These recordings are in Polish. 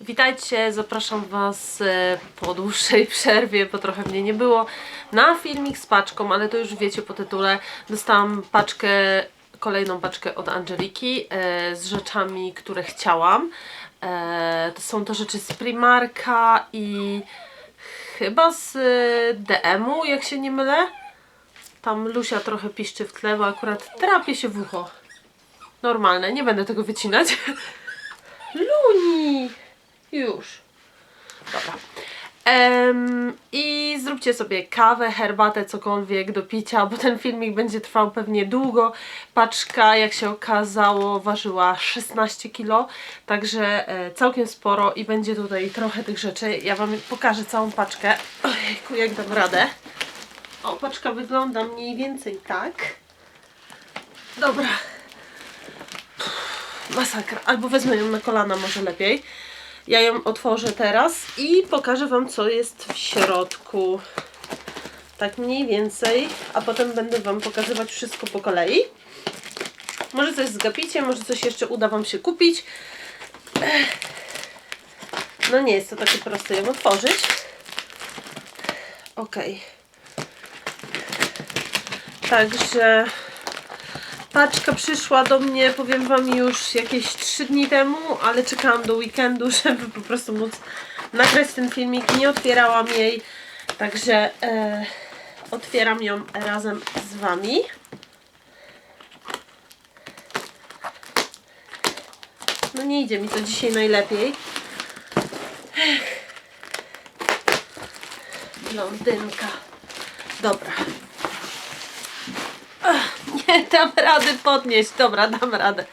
Witajcie, zapraszam Was e, po dłuższej przerwie, bo trochę mnie nie było, na filmik z paczką, ale to już wiecie po tytule. Dostałam paczkę, kolejną paczkę od Angeliki e, z rzeczami, które chciałam. E, to są to rzeczy z Primarka i chyba z DM-u, jak się nie mylę. Tam Lusia trochę piszczy w tle, bo akurat drapie się w ucho. Normalne, nie będę tego wycinać. Luni! Już. Dobra. Em, I zróbcie sobie kawę, herbatę, cokolwiek do picia, bo ten filmik będzie trwał pewnie długo. Paczka, jak się okazało, ważyła 16 kg, także e, całkiem sporo i będzie tutaj trochę tych rzeczy. Ja Wam pokażę całą paczkę. Ojejku, jak dam radę. O, paczka wygląda mniej więcej tak. Dobra. Masakra. Albo wezmę ją na kolana, może lepiej. Ja ją otworzę teraz i pokażę Wam, co jest w środku. Tak mniej więcej, a potem będę Wam pokazywać wszystko po kolei. Może coś zgapicie, może coś jeszcze uda Wam się kupić. No nie jest to takie proste ją otworzyć. Ok. Także paczka przyszła do mnie, powiem Wam już jakieś 3 dni temu, ale czekałam do weekendu, żeby po prostu móc nagrać ten filmik. Nie otwierałam jej, także e, otwieram ją razem z Wami. No nie idzie mi to dzisiaj najlepiej. Blondynka. Dobra. Dam rady podnieść. Dobra, dam radę.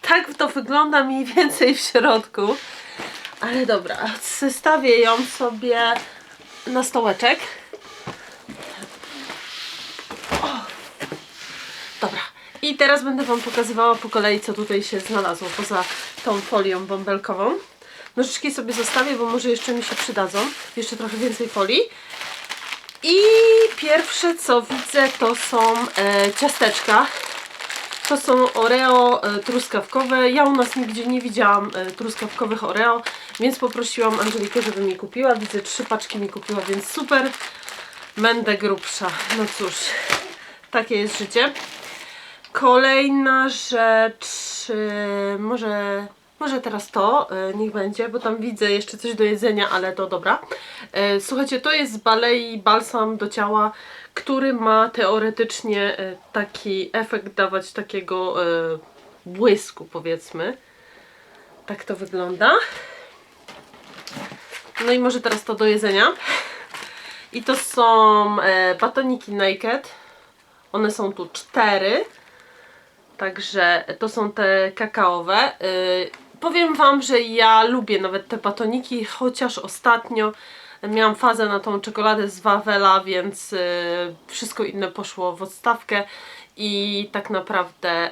Tak to wygląda mniej więcej w środku. Ale dobra, zestawię ją sobie na stołeczek. O. Dobra. I teraz będę Wam pokazywała po kolei, co tutaj się znalazło poza tą folią bąbelkową. Nożyczki sobie zostawię, bo może jeszcze mi się przydadzą. Jeszcze trochę więcej folii. I pierwsze co widzę to są e, ciasteczka. To są Oreo e, truskawkowe. Ja u nas nigdzie nie widziałam e, truskawkowych Oreo, więc poprosiłam Angelikę, żeby mi kupiła. Widzę, trzy paczki mi kupiła, więc super. Będę grubsza. No cóż, takie jest życie. Kolejna rzecz, e, może, może teraz to, e, niech będzie, bo tam widzę jeszcze coś do jedzenia, ale to dobra. E, Słuchajcie, to jest z Balei balsam do ciała, który ma teoretycznie e, taki efekt dawać takiego błysku, powiedzmy. Tak to wygląda. No i może teraz to do jedzenia. I to są batoniki Naked. One są tu cztery. Także to są te kakaowe. Powiem Wam, że ja lubię nawet te batoniki, chociaż ostatnio miałam fazę na tą czekoladę z Wawela, więc yy, wszystko inne poszło w odstawkę i tak naprawdę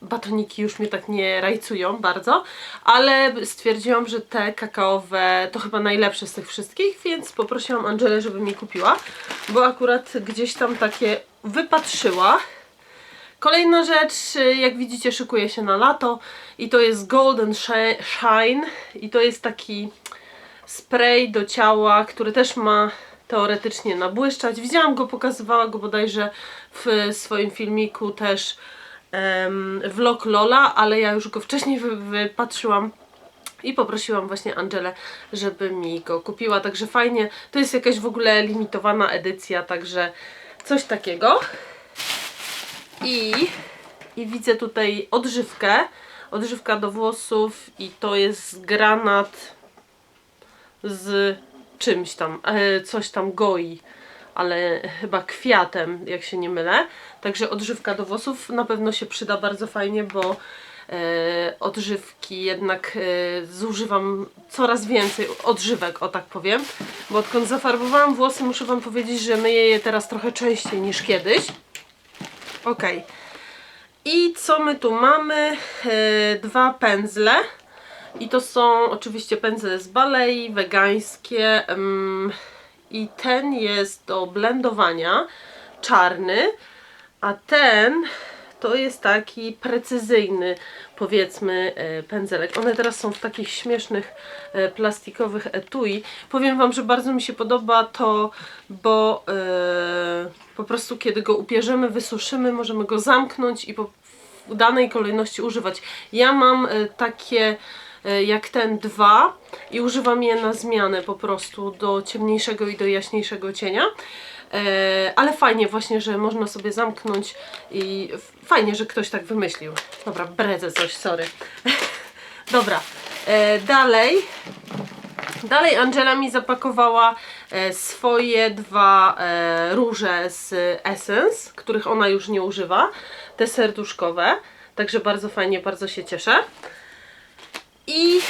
yy, batoniki już mnie tak nie rajcują bardzo, ale stwierdziłam, że te kakaowe to chyba najlepsze z tych wszystkich, więc poprosiłam Angelę, żeby mi kupiła, bo akurat gdzieś tam takie wypatrzyła. Kolejna rzecz, y, jak widzicie, szykuje się na lato i to jest Golden Shi- Shine i to jest taki spray do ciała, który też ma teoretycznie nabłyszczać. Widziałam go, pokazywała go bodajże w swoim filmiku też em, vlog Lola, ale ja już go wcześniej wy- wypatrzyłam i poprosiłam właśnie Angelę, żeby mi go kupiła, także fajnie. To jest jakaś w ogóle limitowana edycja, także coś takiego. I, I widzę tutaj odżywkę. Odżywka do włosów i to jest granat z czymś tam, e, coś tam goi, ale chyba kwiatem, jak się nie mylę. Także odżywka do włosów na pewno się przyda bardzo fajnie, bo e, odżywki jednak e, zużywam coraz więcej odżywek, o tak powiem. Bo odkąd zafarbowałam włosy, muszę Wam powiedzieć, że myję je teraz trochę częściej niż kiedyś. Ok. I co my tu mamy? E, dwa pędzle. I to są oczywiście pędzle z balei, wegańskie. I ten jest do blendowania, czarny. A ten to jest taki precyzyjny, powiedzmy, e, pędzelek. One teraz są w takich śmiesznych e, plastikowych etui. Powiem Wam, że bardzo mi się podoba to, bo e, po prostu kiedy go upierzemy, wysuszymy, możemy go zamknąć i po, w danej kolejności używać. Ja mam takie jak ten dwa i używam je na zmianę po prostu do ciemniejszego i do jaśniejszego cienia. E, ale fajnie właśnie, że można sobie zamknąć i fajnie, że ktoś tak wymyślił. Dobra, bredzę coś, sorry. Dobra, e, dalej. Dalej Angela mi zapakowała e, swoje dwa róże z Essence, których ona już nie używa. Te serduszkowe. Także bardzo fajnie, bardzo się cieszę. I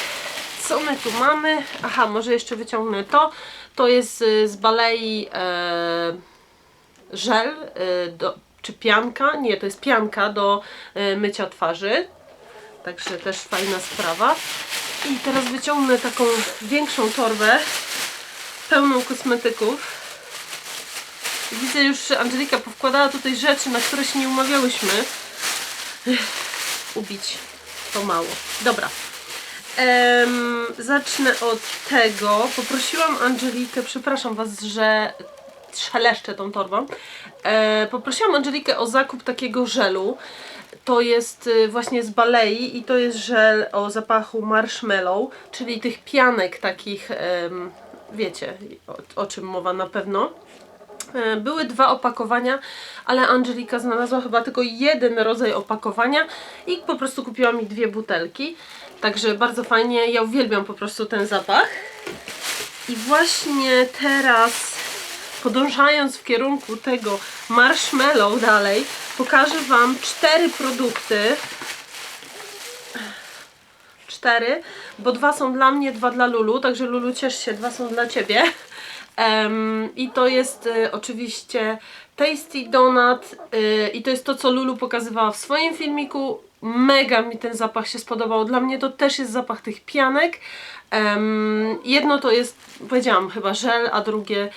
co my tu mamy? Aha, może jeszcze wyciągnę to. To jest y, z Balei e, żel, e, do, czy pianka? Nie, to jest pianka do e, mycia twarzy. Także też fajna sprawa. I teraz wyciągnę taką większą torbę pełną kosmetyków. Widzę już, Angelika powkładała tutaj rzeczy, na które się nie umawiałyśmy. Ubić to mało. Dobra. Zacznę od tego. Poprosiłam Angelikę, przepraszam Was, że szeleszczę tą torbą. E, poprosiłam Angelikę o zakup takiego żelu. To jest y, właśnie z Balei i to jest żel o zapachu marshmallow, czyli tych pianek takich, wiecie o, o czym mowa na pewno. E, Były dwa opakowania, ale Angelika znalazła chyba tylko jeden rodzaj opakowania i po prostu kupiła mi dwie butelki. Także bardzo fajnie, ja uwielbiam po prostu ten zapach. I właśnie teraz, podążając w kierunku tego marshmallow dalej, pokażę Wam cztery produkty. Cztery, bo dwa są dla mnie, dwa dla Lulu, także Lulu ciesz się, dwa są dla Ciebie. Em, I to jest y, oczywiście Tasty Donut y, i to jest to, co Lulu pokazywała w swoim filmiku. Mega mi ten zapach się spodobał. Dla mnie to też jest zapach tych pianek. Em, jedno to jest, powiedziałam chyba żel, a drugie,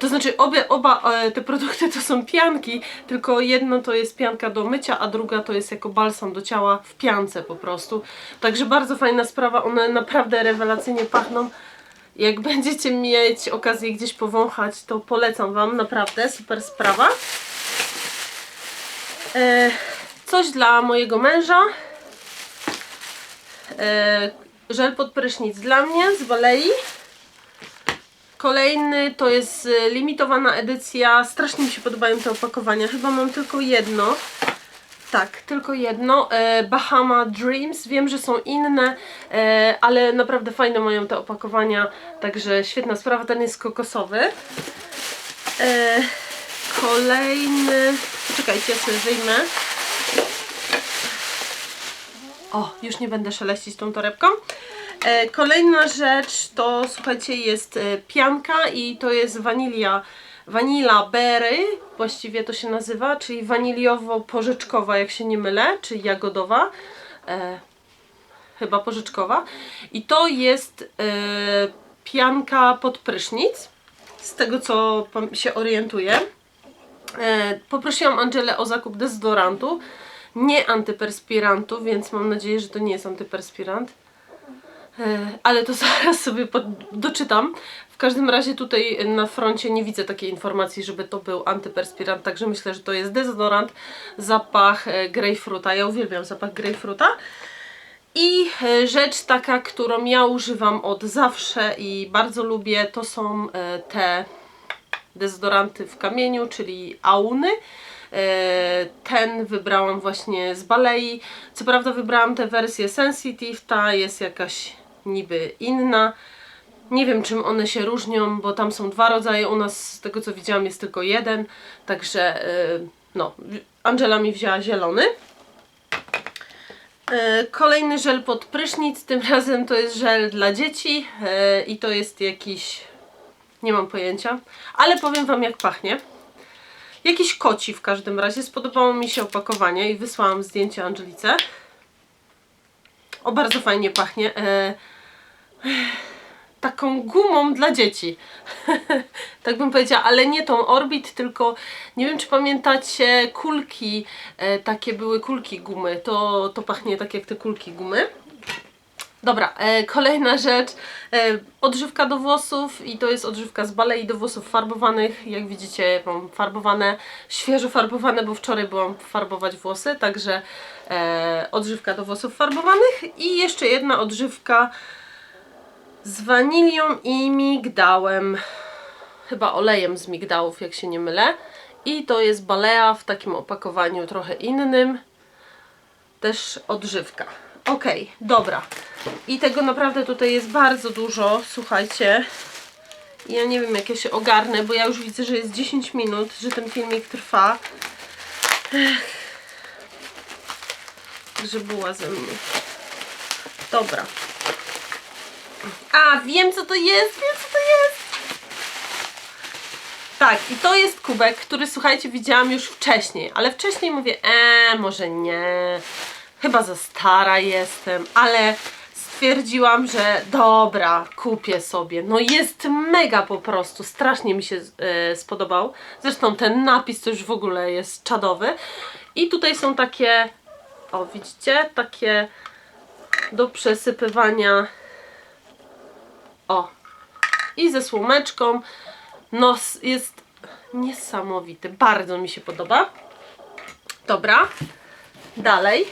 to znaczy obie, oba e, te produkty to są pianki, tylko jedno to jest pianka do mycia, a druga to jest jako balsam do ciała w piance po prostu. Także bardzo fajna sprawa, one naprawdę rewelacyjnie pachną. Jak będziecie mieć okazję gdzieś powąchać, to polecam Wam, naprawdę super sprawa. E, coś dla mojego męża. E, żel pod prysznic dla mnie z Balei. Kolejny to jest e, limitowana edycja. Strasznie mi się podobają te opakowania. Chyba mam tylko jedno. Tak, tylko jedno. E, Bahama Dreams. Wiem, że są inne, e, ale naprawdę fajne mają te opakowania. Także świetna sprawa. Ten jest kokosowy. E, kolejny. Czekajcie, ja sobie wyjmę. O, już nie będę szeleścić tą torebką. Kolejna rzecz to, słuchajcie, jest pianka i to jest wanilia, vanilla berry, właściwie to się nazywa, czyli waniliowo-porzeczkowa, jak się nie mylę, czy jagodowa. E, chyba porzeczkowa. I to jest e, pianka pod prysznic, z tego co się orientuję. E, poprosiłam Angelę o zakup dezodorantu, nie antyperspirantu, więc mam nadzieję, że to nie jest antyperspirant. E, ale to zaraz sobie doczytam. W każdym razie tutaj na froncie nie widzę takiej informacji, żeby to był antyperspirant, także myślę, że to jest dezodorant, zapach e, grejpfruta. Ja uwielbiam zapach grejpfruta. I e, rzecz taka, którą ja używam od zawsze i bardzo lubię, to są te dezodoranty w kamieniu, czyli Auny. Ten wybrałam właśnie z Balei. Co prawda wybrałam tę wersję Sensitive, ta jest jakaś niby inna. Nie wiem czym one się różnią, bo tam są dwa rodzaje, u nas z tego co widziałam jest tylko jeden. Także e, no, Angela mi wzięła zielony. E, Kolejny żel pod prysznic, tym razem to jest żel dla dzieci e, i to jest jakiś, nie mam pojęcia, ale powiem Wam jak pachnie. Jakiś koci w każdym razie, spodobało mi się opakowanie i wysłałam zdjęcie Angelice. O, bardzo fajnie pachnie. Taką gumą dla dzieci. tak bym powiedziała, ale nie tą Orbit, tylko nie wiem czy pamiętacie kulki, e, takie były kulki gumy. To, to pachnie tak jak te kulki gumy. Dobra, e, kolejna rzecz, e, odżywka do włosów i to jest odżywka z balei do włosów farbowanych. Jak widzicie mam farbowane, świeżo farbowane, bo wczoraj byłam farbować włosy, także e, odżywka do włosów farbowanych i jeszcze jedna odżywka z wanilią i migdałem. Chyba olejem z migdałów, jak się nie mylę. I to jest balea w takim opakowaniu trochę innym. Też odżywka. Okej, dobra. I tego naprawdę tutaj jest bardzo dużo, słuchajcie. Ja nie wiem jak ja się ogarnę, bo ja już widzę, że jest 10 minut, że ten filmik trwa. Ech. Że była ze mnie. Dobra. A, wiem co to jest, wiem co to jest. Tak, i to jest kubek, który słuchajcie, widziałam już wcześniej, ale wcześniej mówię, eee, może nie, chyba za stara jestem, ale stwierdziłam, że dobra, kupię sobie. No jest mega po prostu, strasznie mi się e, spodobał. Zresztą ten napis to już w ogóle jest czadowy. I tutaj są takie, o widzicie, takie do przesypywania o. I ze słomeczką. No, jest niesamowity. Bardzo mi się podoba. Dobra. Dalej.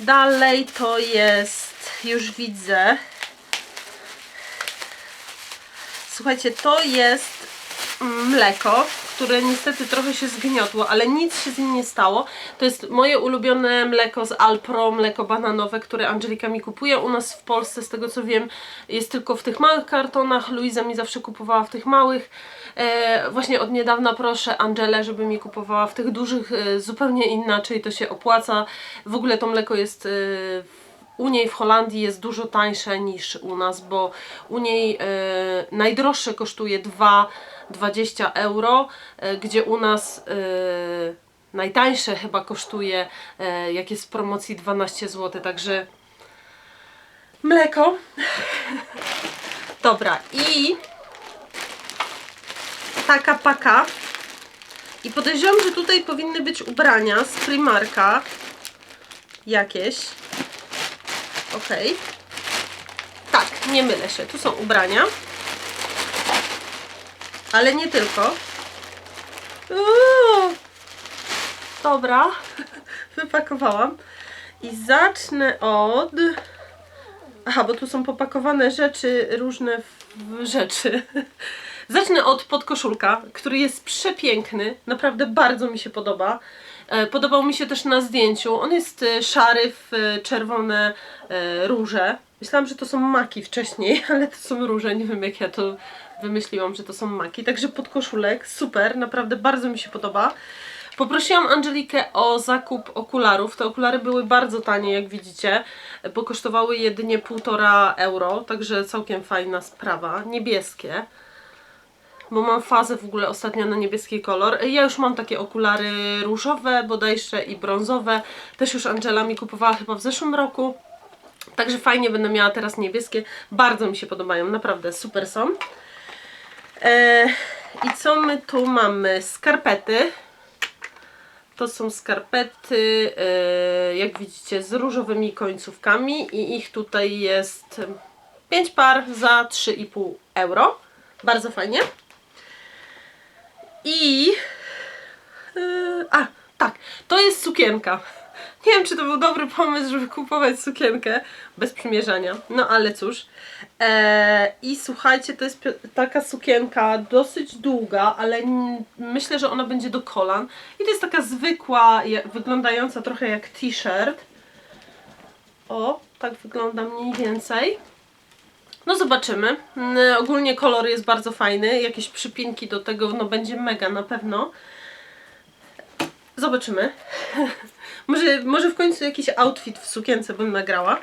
Dalej to jest, już widzę. Słuchajcie, to jest mleko, które niestety trochę się zgniotło, ale nic się z nim nie stało. To jest moje ulubione mleko z Alpro, mleko bananowe, które Angelika mi kupuje. U nas w Polsce, z tego co wiem, jest tylko w tych małych kartonach. Luiza mi zawsze kupowała w tych małych. E, właśnie od niedawna proszę Angelę, żeby mi kupowała w tych dużych e, zupełnie inaczej. To się opłaca. W ogóle to mleko jest... E, u niej w Holandii jest dużo tańsze niż u nas, bo u niej e, najdroższe kosztuje 2,20 euro, e, gdzie u nas e, najtańsze chyba kosztuje, e, jak jest w promocji 12 zł, także mleko. Dobra, i taka paka. I podejrzewam, że tutaj powinny być ubrania z Primarka jakieś. Okej. Tak, nie mylę się. Tu są ubrania. Ale nie tylko. Uuu. Dobra. Wypakowałam. I zacznę od... Aha, bo tu są popakowane rzeczy, różne rzeczy. Zacznę od podkoszulka, który jest przepiękny. Naprawdę bardzo mi się podoba. E, Podobał mi się też na zdjęciu. On jest e, szary w e, czerwone róże. Myślałam, że to są maki wcześniej, ale to są róże. Nie wiem jak ja to wymyśliłam, że to są maki. Także podkoszulek, super, naprawdę bardzo mi się podoba. Poprosiłam Angelikę o zakup okularów. Te okulary były bardzo tanie, jak widzicie, bo kosztowały jedynie 1,5 euro, także całkiem fajna sprawa. Niebieskie bo mam fazę w ogóle ostatnio na niebieski kolor. Ja już mam takie okulary różowe bodajże i brązowe. Też już Angela mi kupowała chyba w zeszłym roku. Także fajnie będę miała teraz niebieskie. Bardzo mi się podobają, naprawdę super są. E, I co my tu mamy? Skarpety. To są skarpety, e, jak widzicie, z różowymi końcówkami i ich tutaj jest 5 par za 3,5 euro. Bardzo fajnie. I. Yy, a, tak, to jest sukienka. Nie wiem, czy to był dobry pomysł, żeby kupować sukienkę bez przymierzania. No ale cóż. E, I słuchajcie, to jest taka sukienka dosyć długa, ale myślę, że ona będzie do kolan. I to jest taka zwykła, wyglądająca trochę jak t-shirt. O, tak wygląda mniej więcej. No zobaczymy. Ogólnie kolor jest bardzo fajny. Jakieś przypinki do tego no będzie mega na pewno. Zobaczymy. może, może w końcu jakiś outfit w sukience bym nagrała.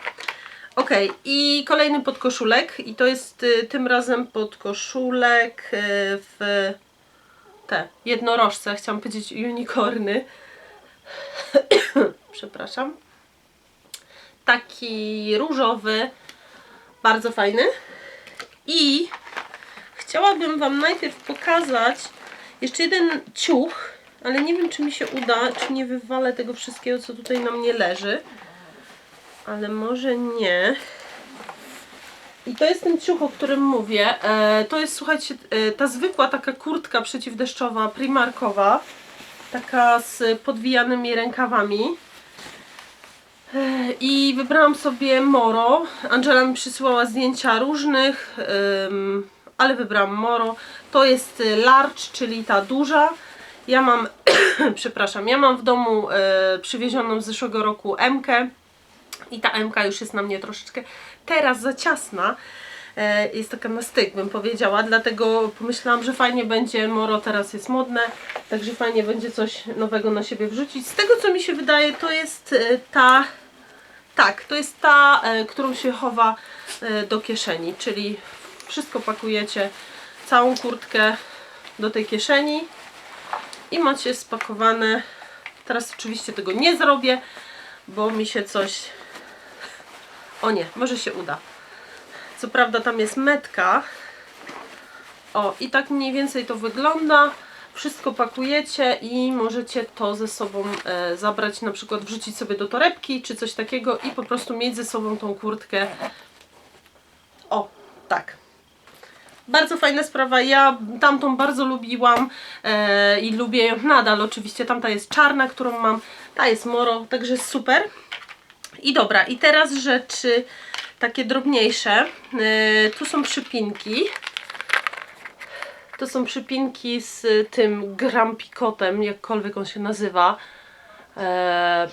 Ok, i kolejny podkoszulek. I to jest y, tym razem podkoszulek y, w te jednorożce. Chciałam powiedzieć unicorny. Przepraszam. Taki różowy. Bardzo fajny. I chciałabym Wam najpierw pokazać jeszcze jeden ciuch, ale nie wiem, czy mi się uda, czy nie wywalę tego wszystkiego, co tutaj na mnie leży. Ale może nie. I to jest ten ciuch, o którym mówię. E, to jest, słuchajcie, e, ta zwykła taka kurtka przeciwdeszczowa, primarkowa. Taka z podwijanymi rękawami. E, I wybrałam sobie Moro. Angela mi przysyłała zdjęcia różnych, ale wybrałam Moro. To jest large, czyli ta duża. Ja mam, przepraszam, ja mam w domu e, przywiezioną z zeszłego roku M-kę. I ta MK już jest na mnie troszeczkę teraz za ciasna. E, Jest taka na styk, bym powiedziała, dlatego pomyślałam, że fajnie będzie, Moro teraz jest modne, także fajnie będzie coś nowego na siebie wrzucić. Z tego co mi się wydaje, to jest e, ta, tak, to jest ta, e, którą się chowa e, do kieszeni, czyli wszystko pakujecie, całą kurtkę do tej kieszeni i macie spakowane. Teraz oczywiście tego nie zrobię, bo mi się coś o nie, może się uda. Co prawda tam jest metka. O, i tak mniej więcej to wygląda. Wszystko pakujecie i możecie to ze sobą e, zabrać, na przykład wrzucić sobie do torebki czy coś takiego i po prostu mieć ze sobą tą kurtkę. O, tak. Bardzo fajna sprawa. Ja tamtą bardzo lubiłam e, i lubię ją nadal. Oczywiście tamta jest czarna, którą mam. Ta jest moro, także super. I dobra, i teraz rzeczy takie drobniejsze. Yy, tu są przypinki. To są przypinki z tym grampikotem, jakkolwiek on się nazywa. Eee,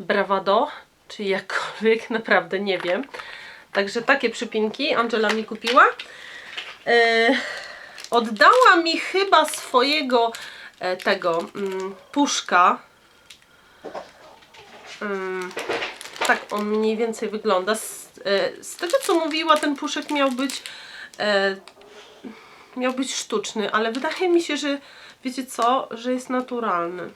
Bravado, czy jakkolwiek, naprawdę nie wiem. Także takie przypinki Angela mi kupiła. Eee, oddała mi chyba swojego e, tego mm, puszka. Mm, tak on mniej więcej wygląda. Z, e, z tego co mówiła, ten puszek miał być e, miał być sztuczny, ale wydaje mi się, że wiecie co, że jest naturalny.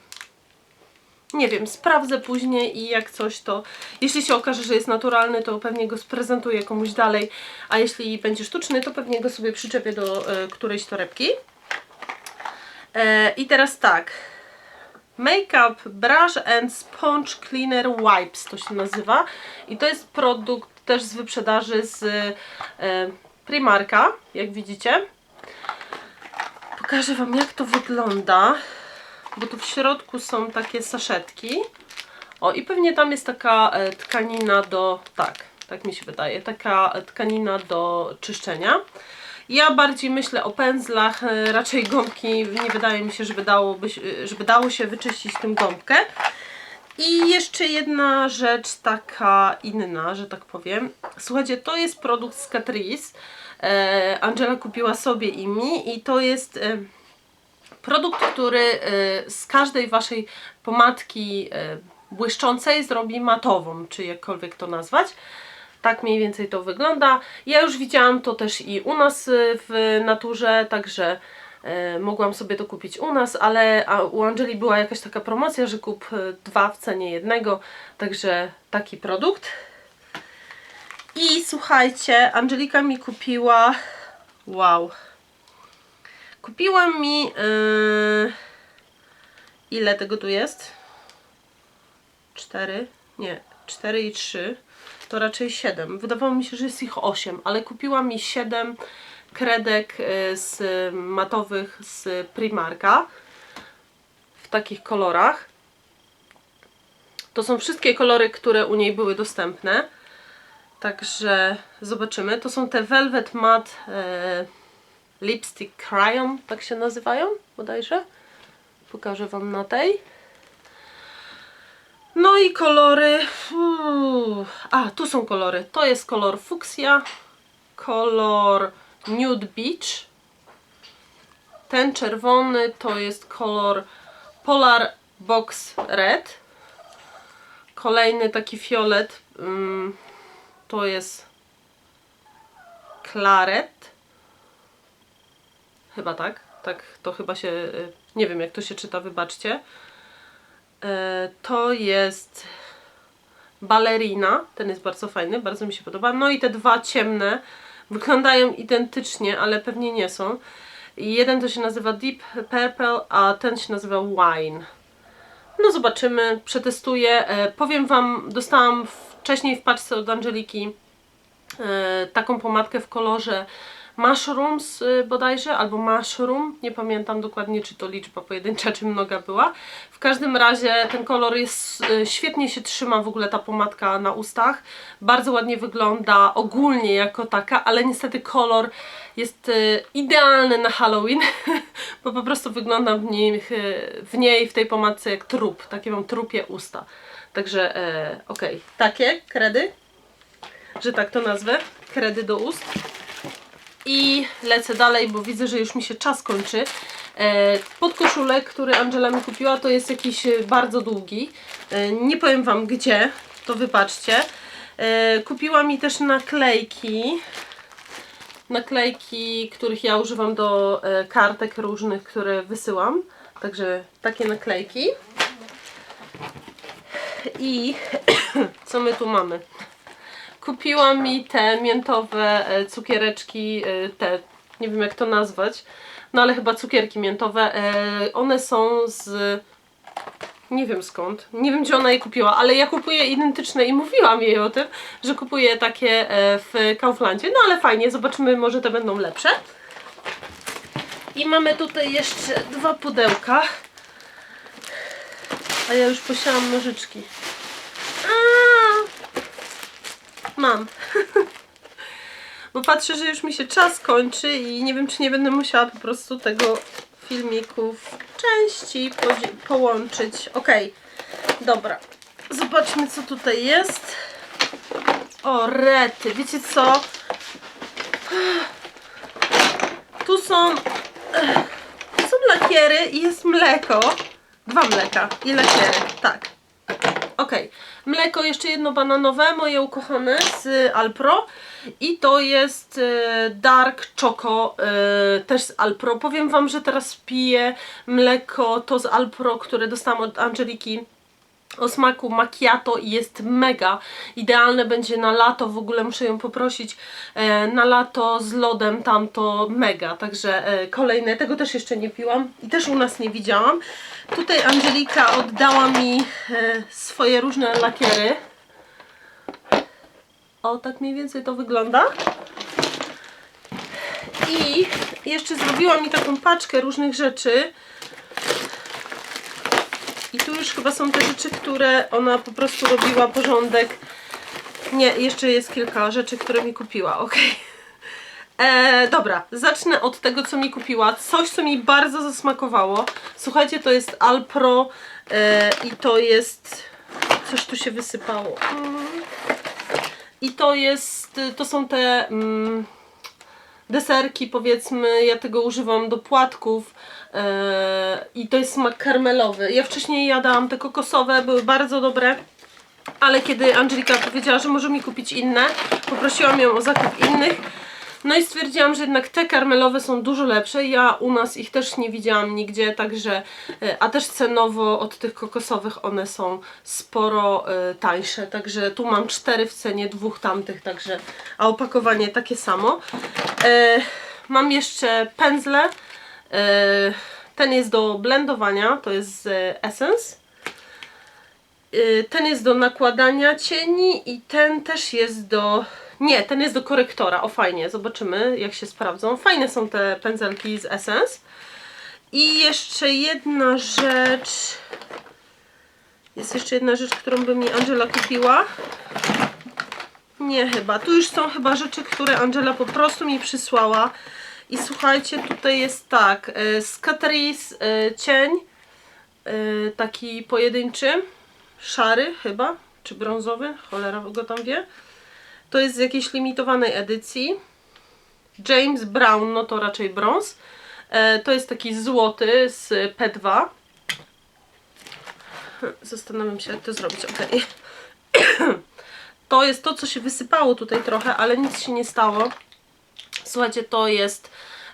Nie wiem, sprawdzę później i jak coś to, jeśli się okaże, że jest naturalny, to pewnie go sprezentuję komuś dalej, a jeśli będzie sztuczny, to pewnie go sobie przyczepię do e, którejś torebki. E, I teraz tak, Makeup Brush and Sponge Cleaner Wipes to się nazywa i to jest produkt też z wyprzedaży z e, Primarka, jak widzicie. Pokażę Wam jak to wygląda, bo tu w środku są takie saszetki. O i pewnie tam jest taka e, tkanina do, tak, tak mi się wydaje, taka tkanina do czyszczenia. Ja bardziej myślę o pędzlach, e, raczej gąbki nie wydaje mi się, żeby, dałoby, żeby dało się wyczyścić tym gąbkę. I jeszcze jedna rzecz taka inna, że tak powiem. Słuchajcie, to jest produkt z Catrice. E, Angela kupiła sobie i mi i to jest e, produkt, który e, z każdej waszej pomadki e, błyszczącej zrobi matową, czy jakkolwiek to nazwać. Tak mniej więcej to wygląda. Ja już widziałam to też i u nas y, w naturze, także mogłam sobie to kupić u nas, ale u Angeli była jakaś taka promocja, że kup dwa w cenie jednego, także taki produkt. I słuchajcie, Angelika mi kupiła, wow, kupiła mi, e, ile tego tu jest? Cztery? Nie, cztery i trzy to raczej 7. Wydawało mi się, że jest ich 8, ale kupiła mi 7 kredek y, z matowych z Primarka w takich kolorach. To są wszystkie kolory, które u niej były dostępne. Także zobaczymy. To są te Velvet Matte e, Lipstick Crayon, tak się nazywają bodajże. Pokażę Wam na tej. No i kolory. Uuu. A, tu są kolory. To jest kolor fuksja, kolor nude beach. Ten czerwony to jest kolor Polar Box Red. Kolejny taki fiolet ym, to jest Claret. Chyba tak. Tak, to chyba się. y, Nie wiem, jak to się czyta, wybaczcie. E, to jest balerina. Ten jest bardzo fajny, bardzo mi się podoba. No i te dwa ciemne Wyglądają identycznie, ale pewnie nie są. Jeden to się nazywa Deep Purple, a ten się nazywa Wine. No zobaczymy, przetestuję. E, powiem Wam, dostałam wcześniej w paczce od Angeliki e, taką pomadkę w kolorze Mushrooms y, bodajże, albo Mushroom, nie pamiętam dokładnie czy to liczba pojedyncza, czy mnoga była. W każdym razie ten kolor jest, y, świetnie się trzyma w ogóle ta pomadka na ustach, bardzo ładnie wygląda ogólnie jako taka, ale niestety kolor jest y, idealny na Halloween, bo po prostu wyglądam w y, w niej, w tej pomadce jak trup, takie mam trupie usta. Także e, okej, takie kredy, że tak to nazwę, kredy do ust. I lecę dalej, bo widzę, że już mi się czas kończy. E, podkoszulek, który Angela mi kupiła, to jest jakiś e, bardzo długi. E, nie powiem Wam gdzie, to wybaczcie. E, kupiła mi też naklejki. Naklejki, których ja używam do kartek różnych, które wysyłam. Także takie naklejki. I co my tu mamy? Kupiła mi te miętowe e, cukiereczki, e, te, nie wiem jak to nazwać, no ale chyba cukierki miętowe. E, One są z, nie wiem skąd, nie wiem gdzie ona je kupiła, ale ja kupuję identyczne i mówiłam jej o tym, że kupuję takie w Kauflandzie, no ale fajnie, zobaczymy, może te będą lepsze. I mamy tutaj jeszcze dwa pudełka. A ja już posiałam nożyczki. Mam. Bo patrzę, że już mi się czas kończy i nie wiem, czy nie będę musiała po prostu tego filmiku w części połączyć. Okej, dobra. Zobaczmy, co tutaj jest. O, rety. Wiecie co? Tu są... Tu są lakiery i jest mleko. Dwa mleka i lakiery, tak. Okej, mleko jeszcze jedno bananowe, moje ukochane z Alpro i to jest e, Dark Choco e, też z Alpro. Powiem Wam, że teraz piję mleko to z Alpro, które dostałam od Angeliki o smaku macchiato i jest mega. Idealne będzie na lato, w ogóle muszę ją poprosić e, na lato z lodem tam to mega. Także e, kolejne, tego też jeszcze nie piłam i też u nas nie widziałam. Tutaj Angelika oddała mi e, swoje różne lakiery. O, tak mniej więcej to wygląda. I jeszcze zrobiła mi taką paczkę różnych rzeczy. I tu już chyba są te rzeczy, które ona po prostu robiła porządek. Nie, jeszcze jest kilka rzeczy, które mi kupiła, ok. E, dobra, zacznę od tego, co mi kupiła. Coś, co mi bardzo zasmakowało. Słuchajcie, to jest Alpro e, i to jest... Coś tu się wysypało. Mm. I to jest... To są te... Mm, deserki, powiedzmy, ja tego używam do płatków e, i to jest smak karmelowy. Ja wcześniej jadałam te kokosowe, były bardzo dobre, ale kiedy Angelika powiedziała, że może mi kupić inne, poprosiłam ją o zakup innych. No i stwierdziłam, że jednak te karmelowe są dużo lepsze. Ja u nas ich też nie widziałam nigdzie, także, e, a też cenowo od tych kokosowych one są sporo e, tańsze. Także tu mam cztery w cenie dwóch tamtych, także, a opakowanie takie samo. E, mam jeszcze pędzle. Ten jest do blendowania, to jest z Essence. Ten jest do nakładania cieni i ten też jest do... Nie, ten jest do korektora. O fajnie, zobaczymy jak się sprawdzą. Fajne są te pędzelki z Essence. I jeszcze jedna rzecz. Jest jeszcze jedna rzecz, którą by mi Angela kupiła. Nie chyba. Tu już są chyba rzeczy, które Angela po prostu mi przysłała. I słuchajcie, tutaj jest tak. e, Z Catrice e, cień. e, Taki pojedynczy. Szary chyba. Czy brązowy? Cholera go tam wie. To jest z jakiejś limitowanej edycji. James Brown, no to raczej brąz. E, To jest taki złoty z P2. Zastanawiam się, jak to zrobić. Ok. To jest to, co się wysypało tutaj trochę, ale nic się nie stało. Słuchajcie, to jest.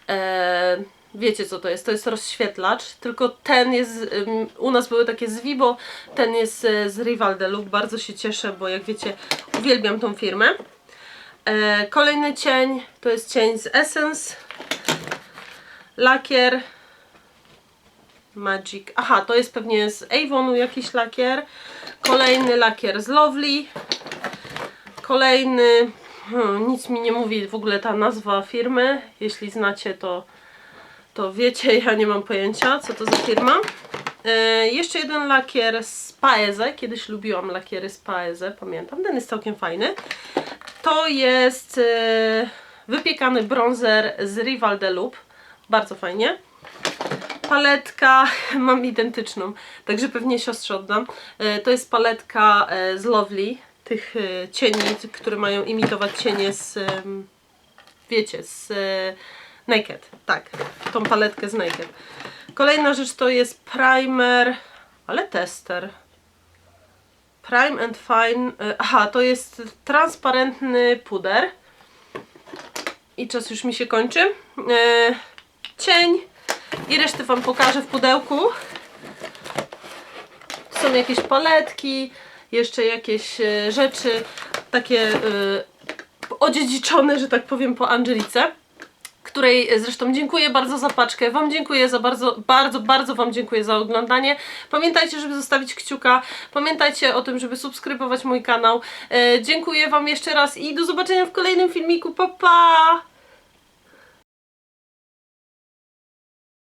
E, wiecie co to jest? To jest rozświetlacz, tylko ten jest. ym, u nas były takie z Vibo, ten jest e, z Rival Deluxe. Bardzo się cieszę, bo jak wiecie, uwielbiam tą firmę. E, kolejny cień to jest cień z Essence. Lakier Magic. Aha, to jest pewnie z Avonu jakiś lakier. Kolejny lakier z Lovely. Kolejny. Hmm, nic mi nie mówi w ogóle ta nazwa firmy. Jeśli znacie, to, to wiecie, ja nie mam pojęcia, co to za firma. E, jeszcze jeden lakier z Paese. Kiedyś lubiłam lakiery z Paese, pamiętam. Ten jest całkiem fajny. To jest e, wypiekany bronzer z Rival de Loop. Bardzo fajnie. Paletka, mam identyczną, także pewnie siostrze oddam. E, To jest paletka e, z Lovely, tych e, cieni, które mają imitować cienie z, em, wiecie, z e, Naked. Tak, tą paletkę z Naked. Kolejna rzecz to jest primer, ale tester. Prime and Fine. e, Aha, to jest transparentny puder. I czas już mi się kończy. E, cień. I resztę Wam pokażę w pudełku. Są jakieś paletki, jeszcze jakieś e, rzeczy takie odziedziczone, że tak powiem, po Angelice której zresztą dziękuję bardzo za paczkę. Wam dziękuję za bardzo, bardzo, bardzo Wam dziękuję za oglądanie. Pamiętajcie, żeby zostawić kciuka. Pamiętajcie o tym, żeby subskrybować mój kanał. E, dziękuję Wam jeszcze raz i do zobaczenia w kolejnym filmiku. Pa, pa!